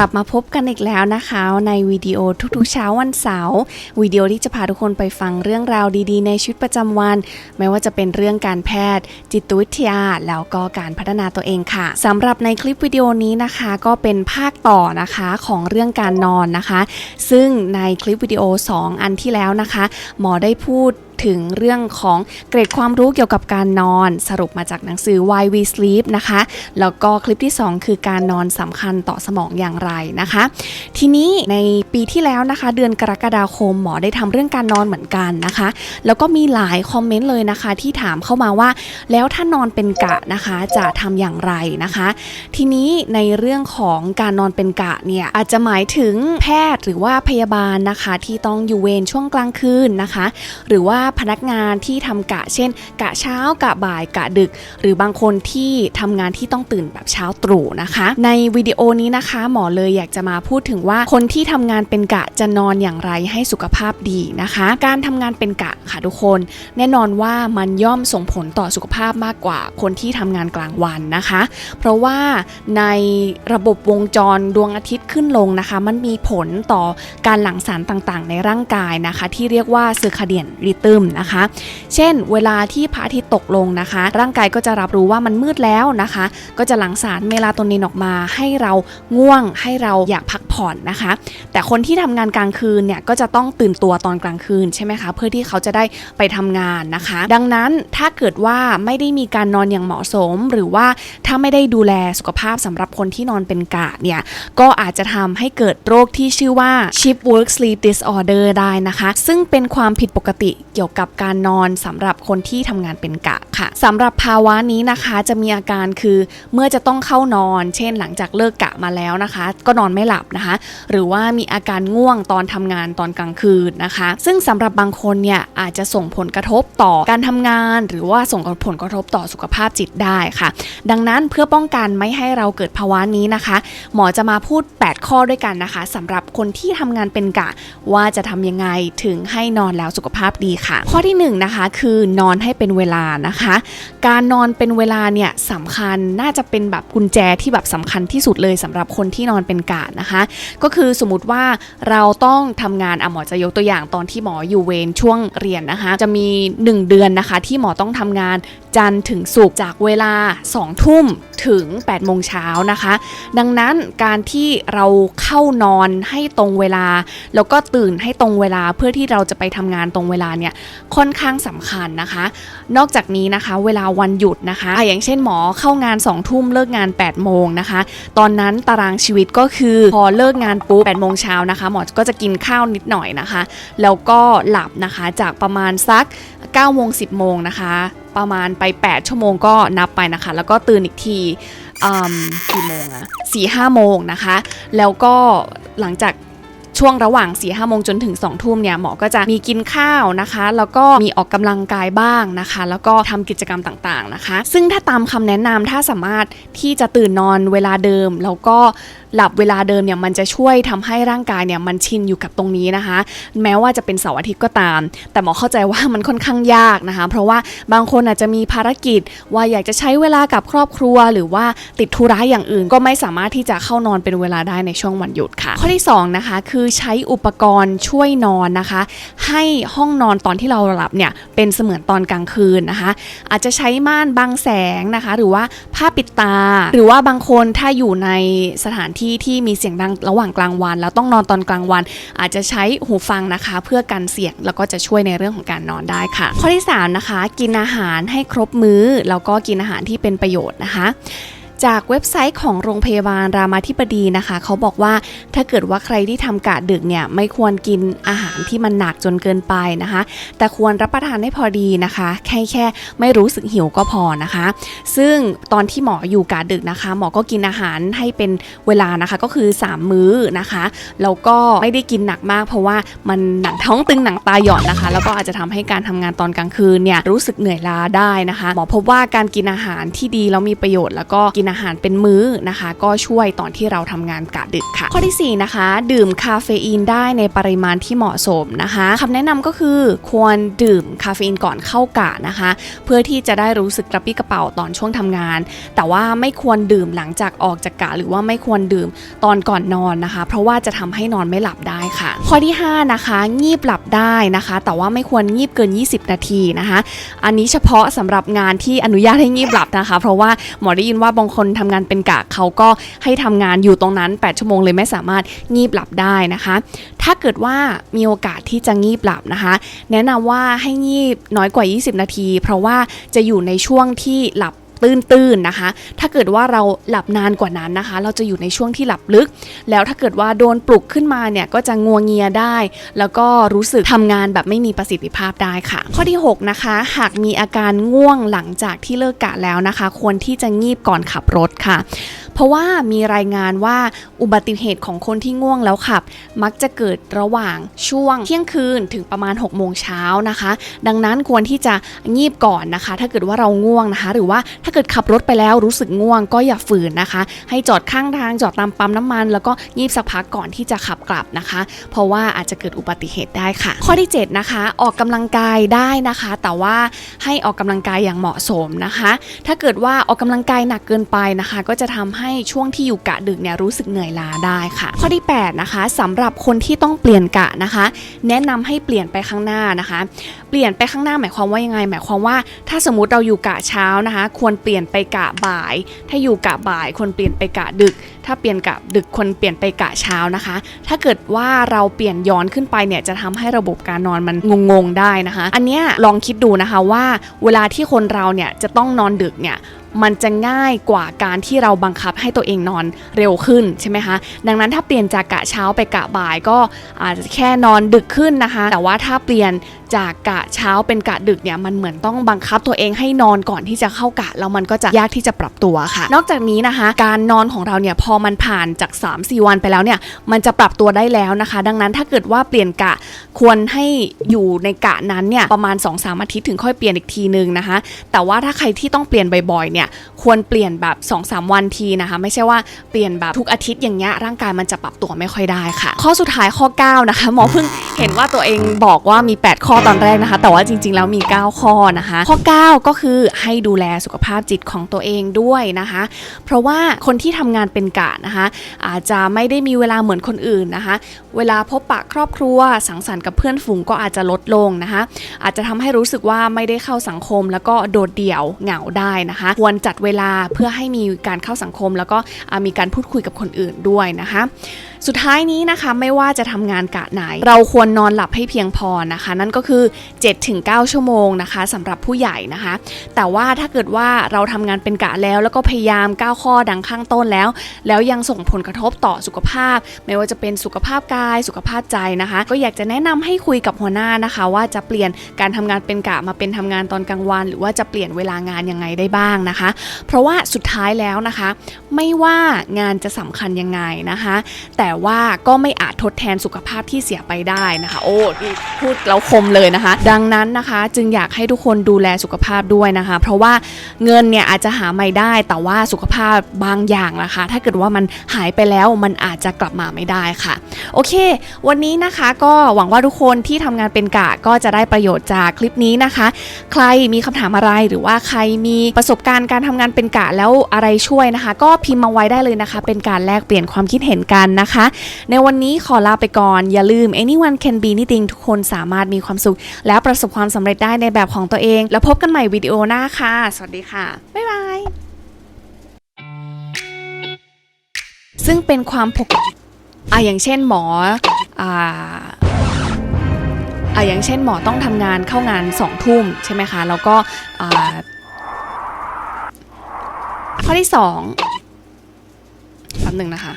ลับมาพบกันอีกแล้วนะคะ ในวิดีโอทุกๆเช้าวันเสาร์วิดีโอที่จะพาทุกคนไปฟังเรื่องราวดีๆ ในชีวิตประจำวัน ไม่ว่าจะเป็นเรื่องการแพทย์ จิตวิทยา แล้วก็การพัฒนาตัวเองค่ะสำหรับในคลิปวิดีโอนี้นะคะ ก็เป็นภาคต่อนะคะของเรื่องการนอนนะคะ ซึ่งในคลิปวิดีโอ 2 อันที่แล้วนะคะ หมอได้พูด ถึงเรื่องของเกรดความรู้เกี่ยวกับการนอน สรุปมาจากหนังสือ Why We Sleep นะคะ แล้วก็คลิปที่ 2 คือการนอนสำคัญต่อสมองอย่างไรนะคะ ทีนี้ในปีที่แล้วนะคะ เดือนกรกฎาคมหมอได้ทำเรื่องการนอนเหมือนกันนะคะ แล้วก็มีหลายคอมเมนต์เลยนะคะ ที่ถามเข้ามาว่า แล้วถ้านอนเป็นกะนะคะจะทำอย่างไรนะคะ ทีนี้ในเรื่องของการนอนเป็นกะเนี่ยอาจจะหมายถึงแพทย์หรือว่าพยาบาลนะคะ ที่ต้องอยู่เวรช่วงกลางคืนนะคะ หรือว่าพนักงานที่ทำกะ เช่น กะเช้ากะบ่ายกะดึก หรือบางคนที่ทำงานที่ต้องตื่นแบบเช้าตรู่นะคะ ในวิดีโอนี้นะคะ หมอเลยอยากจะมาพูดถึงว่าคนที่ทำงานเป็นกะจะนอนอย่างไรให้สุขภาพดีนะคะ การทำงานเป็นกะค่ะทุกคน แน่นอนว่ามันย่อมส่งผลต่อสุขภาพมากกว่าคนที่ทำงานกลางวันนะคะ เพราะว่าในระบบวงจรดวงอาทิตย์ขึ้นลงนะคะ มันมีผลต่อการหลั่งสารต่างๆ ในร่างกายนะคะ ที่เรียกว่าเซอร์คาเดียนริทึมนะคะ เช่น เวลาที่พระอาทิตย์ตกลงนะคะ ร่างกายก็จะรับรู้ว่ามันมืดแล้วนะคะ ก็จะหลั่งสารเมลาโทนินออกมาให้เราง่วง ให้เราอยากพักผ่อนนะคะ แต่คนที่ทำงานกลางคืนเนี่ยก็จะต้องตื่นตัวตอนกลางคืนใช่ไหมคะเพื่อที่เขาจะได้ไปทำงานนะคะ ดังนั้นถ้าเกิดว่าไม่ได้มีการนอนอย่างเหมาะสม หรือว่าถ้าไม่ได้ดูแลสุขภาพสำหรับคนที่นอนเป็นกะเนี่ยก็อาจจะทำให้เกิดโรคที่ชื่อว่า shift work sleep disorder ได้นะคะ ซึ่งเป็นความผิดปกติเกี่ยวกับการนอนสำหรับคนที่ทำงานเป็นกะค่ะสำหรับภาวะนี้นะคะจะมีอาการคือเมื่อจะต้องเข้านอน เช่น หลังจากเลิกกะมาแล้วนะคะ ก็นอนไม่หลับนะคะ หรือว่ามีอาการง่วงตอนทำงานตอนกลางคืนนะคะ ซึ่งสำหรับบางคนเนี่ยอาจจะส่งผลกระทบต่อการทำงาน หรือว่าส่งผลกระทบต่อสุขภาพจิตได้ค่ะ ดังนั้นเพื่อป้องกันไม่ให้เราเกิดภาวะนี้นะคะ หมอจะมาพูด 8 ข้อด้วยกันนะคะสำหรับคนที่ทำงานเป็นกะว่าจะทำยังไงถึงให้นอนแล้วสุขภาพดีค่ะข้อที่1นงนะคะคือนอนให้เป็นเวลานะคะ การนอนเป็นเวลาเนี่ยสำคัญน่าจะเป็นแบบกุญแจที่แบบสำคัญที่สุดเลยสำหรับคนที่นอนเป็นกะนะคะ ก็คือสมมติว่าเราต้องทำงานอะหมอจะยกตัวอย่างตอนที่หมออยู่เวรช่วงเรียนนะคะ จะมี 1 เดือนนะคะ ที่หมอต้องทำงานจันทร์ถึงศุกร์จากเวลา 2 ทุ่มถึง 8 โมงเช้านะคะ ดังนั้นการที่เราเข้านอนให้ตรงเวลา แล้วก็ตื่นให้ตรงเวลาเพื่อที่เราจะไปทำงานตรงเวลาเนี่ยค่อนข้างสำคัญนะคะ นอกจากนี้นะคะเวลาวันหยุดนะคะอะอย่างเช่นหมอเข้างาน2องทุ่มเลิกงาน8ปดโมงนะคะ ตอนนั้นตารางชีวิตก็คือพอเลิกงานปุ๊บแปดโมงเช้านะคะหมอก็จะกินข้าวนิดหน่อยนะคะ แล้วก็หลับนะคะจากประมาณสัก9โมง10 โมงนะคะ ประมาณไป 8 ชั่วโมงก็นับไปนะคะ แล้วก็ตื่นอีกทีอืมกี่โมงอะสี่ห้าโมงนะคะ แล้วก็หลังจากช่วงระหว่าง4ี่ห้าโมงจนถึง2องทุ่มเนี่ยหมอก็จะมีกินข้าวนะคะ แล้วก็มีออกกำลังกายบ้างนะคะ แล้วก็ทำกิจกรรมต่างๆนะคะ ซึ่งถ้าตามคำแนะนำถ้าสามารถที่จะตื่นนอนเวลาเดิม แล้วก็ หลับเวลาเดิมเนี่ยมันจะช่วยทำให้ร่างกายเนี่ยมันชินอยู่กับตรงนี้นะคะ แม้ว่าจะเป็นเสาร์อาทิตย์ก็ตาม แต่หมอเข้าใจว่ามันค่อนข้างยากนะคะ เพราะว่าบางคนอาจจะมีภารกิจ ว่าอยากจะใช้เวลากับครอบครัว หรือว่าติดธุระอย่างอื่น ก็ไม่สามารถที่จะเข้านอนเป็นเวลาได้ในช่วงวันหยุดค่ะ ข้อที่สองนะคะคือใช้อุปกรณ์ช่วยนอนนะคะ ให้ห้องนอนตอนที่เราหลับเนี่ยเป็นเสมือนตอนกลางคืนนะคะ อาจจะใช้ม่านบังแสงนะคะ หรือว่าผ้าปิดตา หรือว่าบางคนถ้าอยู่ในสถานที่ที่มีเสียงดังระหว่างกลางวัน แล้วต้องนอนตอนกลางวัน อาจจะใช้หูฟังนะคะ เพื่อกันเสียงแล้วก็จะช่วยในเรื่องของการนอนได้ค่ะ ข้อที่สามนะคะกินอาหารให้ครบมื้อแล้วก็กินอาหารที่เป็นประโยชน์นะคะ จากเว็บไซต์ของโรงพยาบาลรามาธิบดีนะคะ เขาบอกว่าถ้าเกิดว่าใครที่ทำกะดึกเนี่ยไม่ควรกินอาหารที่มันหนักจนเกินไปนะคะ แต่ควรรับประทานให้พอดีนะคะ แค่แค่ไม่รู้สึกหิวก็พอนะคะ ซึ่งตอนที่หมออยู่กะดึกนะคะ หมอก็กินอาหารให้เป็นเวลานะคะก็คือ 3 มื้อนะคะแล้วก็ไม่ได้กินหนักมาก เพราะว่ามันหนังท้องตึงหนังตาหย่อนนะคะ แล้วก็อาจจะทำให้การทำงานตอนกลางคืนเนี่ยรู้สึกเหนื่อยล้าได้นะคะ หมอพบว่าการกินอาหารที่ดีแล้วมีประโยชน์แล้วก็กินอาหารเป็นมื้อนะคะ ก็ช่วยตอนที่เราทำงานกะดึกค่ะ ข้อที่ 4 นะคะ ดื่มคาเฟอีนได้ในปริมาณที่เหมาะสมนะคะคำแนะนำก็คือควรดื่มคาเฟอีนก่อนเข้ากะนะคะ เพื่อที่จะได้รู้สึกกระปี้กระเป๋าตอนช่วงทำงาน แต่ว่าไม่ควรดื่มหลังจากออกจากกะ หรือว่าไม่ควรดื่มตอนก่อนนอนนะคะ เพราะว่าจะทำให้นอนไม่หลับได้ค่ะ ข้อที่ 5 นะคะงีบหลับได้นะคะ แต่ว่าไม่ควรงีบเกิน 20 นาทีนะคะ อันนี้เฉพาะสำหรับงานที่อนุญาตให้งีบหลับนะคะ เพราะว่าหมอได้ยินว่าบางคนทำงานเป็นกะเขาก็ให้ทำงานอยู่ตรงนั้น 8 ชั่วโมงเลยไม่สามารถงีบหลับได้นะคะ ถ้าเกิดว่ามีโอกาสที่จะงีบหลับนะคะ แนะนำว่าให้งีบน้อยกว่า 20 นาที เพราะว่าจะอยู่ในช่วงที่หลับ ตื้นๆนะคะ ถ้าเกิดว่าเราหลับนานกว่านั้นนะคะ เราจะอยู่ในช่วงที่หลับลึก แล้วถ้าเกิดว่าโดนปลุกขึ้นมาเนี่ยก็จะงัวเงียได้ แล้วก็รู้สึกทำงานแบบไม่มีประสิทธิภาพได้ค่ะ ข้อที่ 6 นะคะ หากมีอาการง่วงหลังจากที่เลิกกะแล้วนะคะ ควรที่จะงีบก่อนขับรถค่ะ เพราะว่ามีรายงานว่าอุบัติเหตุของคนที่ง่วงแล้วขับ มักจะเกิดระหว่างช่วงเที่ยงคืนถึงประมาณ6โมงเช้านะคะ ดังนั้นควรที่จะงีบก่อนนะคะ ถ้าเกิดว่าเราง่วงนะคะ หรือว่าถ้าเกิดขับรถไปแล้วรู้สึกง่วงก็อย่าฝืนนะคะ ให้จอดข้างทางจอดตามปั๊มน้ำมัน แล้วก็งีบสักพักก่อนที่จะขับกลับนะคะ เพราะว่าอาจจะเกิดอุบัติเหตุได้ค่ะ ข้อที่ 7 นะคะ ออกกำลังกายได้นะคะ แต่ว่าให้ออกกำลังกายอย่างเหมาะสมนะคะ ถ้าเกิดว่าออกกำลังกายหนักเกินไปนะคะ ก็จะทำให้ช่วงที่อยู่กะดึกเนี่ยรู้สึกเหนื่อยล้าได้ค่ะ ข้อที่ 8 นะคะสำหรับคนที่ต้องเปลี่ยนกะนะคะ แนะนำให้เปลี่ยนไปข้างหน้านะคะ เปลี่ยนไปข้างหน้าหมายความว่ายังไง หมายความว่า ถ้าสมมติเราอยู่กะเช้านะคะ ควรเปลี่ยนไปกะบ่าย ถ้าอยู่กะบ่ายควรเปลี่ยนไปกะดึก ถ้าเปลี่ยนกะดึกควรเปลี่ยนไปกะเช้านะคะ ถ้าเกิดว่าเราเปลี่ยนย้อนขึ้นไปเนี่ยจะทำให้ระบบการนอนมันงงๆได้นะคะ อันเนี้ยลองคิดดูนะคะว่าเวลาที่คนเราเนี่ยจะต้องนอนดึกเนี่ย มันจะง่ายกว่าการที่เราบังคับให้ตัวเองนอนเร็วขึ้นใช่ไหมคะ ดังนั้นถ้าเปลี่ยนจากกะเช้าไปกะบ่ายก็อาจจะแค่นอนดึกขึ้นนะคะ แต่ว่าถ้าเปลี่ยน จากกะเช้าเป็นกะดึกเนี่ยมันเหมือนต้องบังคับตัวเองให้นอนก่อนที่จะเข้ากะแล้วมันก็จะยากที่จะปรับตัวค่ะ นอกจากนี้นะคะ การนอนของเราเนี่ยพอมันผ่านจาก 3-4 วันไปแล้วเนี่ยมันจะปรับตัวได้แล้วนะคะ ดังนั้นถ้าเกิดว่าเปลี่ยนกะควรให้อยู่ในกะนั้นเนี่ยประมาณ 2-3 อาทิตย์ถึงค่อยเปลี่ยนอีกทีนึงนะคะ แต่ว่าถ้าใครที่ต้องเปลี่ยนบ่อยๆเนี่ยควรเปลี่ยนแบบ 2-3 วันทีนะคะ ไม่ใช่ว่าเปลี่ยนแบบทุกอาทิตย์อย่างเงี้ยร่างกายมันจะปรับตัวไม่ค่อยได้ค่ะ ข้อสุดท้ายข้อ 9 นะคะหมอเพิ่งเห็นว่าตัวเองบอกว่ามี 8 ข้อตอนแรกนะคะ แต่ว่าจริง ๆ แล้วมี 9 ข้อนะคะ ข้อ 9 ก็คือให้ดูแลสุขภาพจิตของตัวเองด้วยนะคะ เพราะว่าคนที่ทำงานเป็นกะนะคะ อาจจะไม่ได้มีเวลาเหมือนคนอื่นนะคะ เวลาพบปะครอบครัว สังสรรค์กับเพื่อนฝูงก็อาจจะลดลงนะคะ อาจจะทำให้รู้สึกว่าไม่ได้เข้าสังคม แล้วก็โดดเดี่ยวเหงาได้นะคะ ควรจัดเวลาเพื่อให้มีการเข้าสังคม แล้วก็มีการพูดคุยกับคนอื่นด้วยนะคะสุดท้ายนี้นะคะไม่ว่าจะทำงานกะไหน เราควรนอนหลับให้เพียงพอนะคะ นั่นก็คือ 7-9 ชั่วโมงนะคะสำหรับผู้ใหญ่นะคะ แต่ว่าถ้าเกิดว่าเราทำงานเป็นกะแล้ว แล้วก็พยายามก้าข้อดังข้างต้นแล้ว แล้วยังส่งผลกระทบต่อสุขภาพ ไม่ว่าจะเป็นสุขภาพกายสุขภาพใจนะคะ ก็อยากจะแนะนำให้คุยกับหัวหน้านะคะ ว่าจะเปลี่ยนการทำงานเป็นกะมาเป็นทำงานตอนกลางวัน หรือว่าจะเปลี่ยนเวลางานยังไงได้บ้างนะคะ เพราะว่าสุดท้ายแล้วนะคะ ไม่ว่างานจะสำคัญยังไงนะคะ แต่แต่ว่าก็ไม่อาจทดแทนสุขภาพที่เสียไปได้นะคะ โอ้นี่พูดแล้วคมเลยนะคะ ดังนั้นนะคะจึงอยากให้ทุกคนดูแลสุขภาพด้วยนะคะ เพราะว่าเงินเนี่ยอาจจะหาไม่ได้ แต่ว่าสุขภาพบางอย่างนะคะ ถ้าเกิดว่ามันหายไปแล้วมันอาจจะกลับมาไม่ได้ค่ะ โอเค วันนี้นะคะก็หวังว่าทุกคนที่ทำงานเป็นกะก็จะได้ประโยชน์จากคลิปนี้นะคะ ใครมีคำถามอะไรหรือว่าใครมีประสบการณ์การทำงานเป็นกะแล้วอะไรช่วยนะคะ ก็พิมพ์มาไว้ได้เลยนะคะ เป็นการแลกเปลี่ยนความคิดเห็นกันนะคะในวันนี้ขอลาไปก่อน อย่าลืม anyone can be anything ทุกคนสามารถมีความสุข และประสบความสำเร็จได้ในแบบของตัวเอง แล้วพบกันใหม่วิดีโอหน้าค่ะ สวัสดีค่ะ บ๊ายบาย ซึ่งเป็นความปกอะอย่างเช่นหมออ่าอะอย่างเช่นหมอต้องทำงานเข้างานสองทุ่มใช่ไหมคะ แล้วก็อ่าข้อที่สองแป๊บหนึ่งนะคะ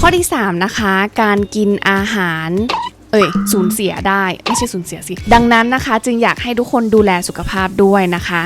ข้อที่ 3 นะคะ การกินอาหาร เอ่ยสูญเสียได้ ไม่ใช่สูญเสียสิ ดังนั้นนะคะ จึงอยากให้ทุกคนดูแลสุขภาพด้วยนะคะ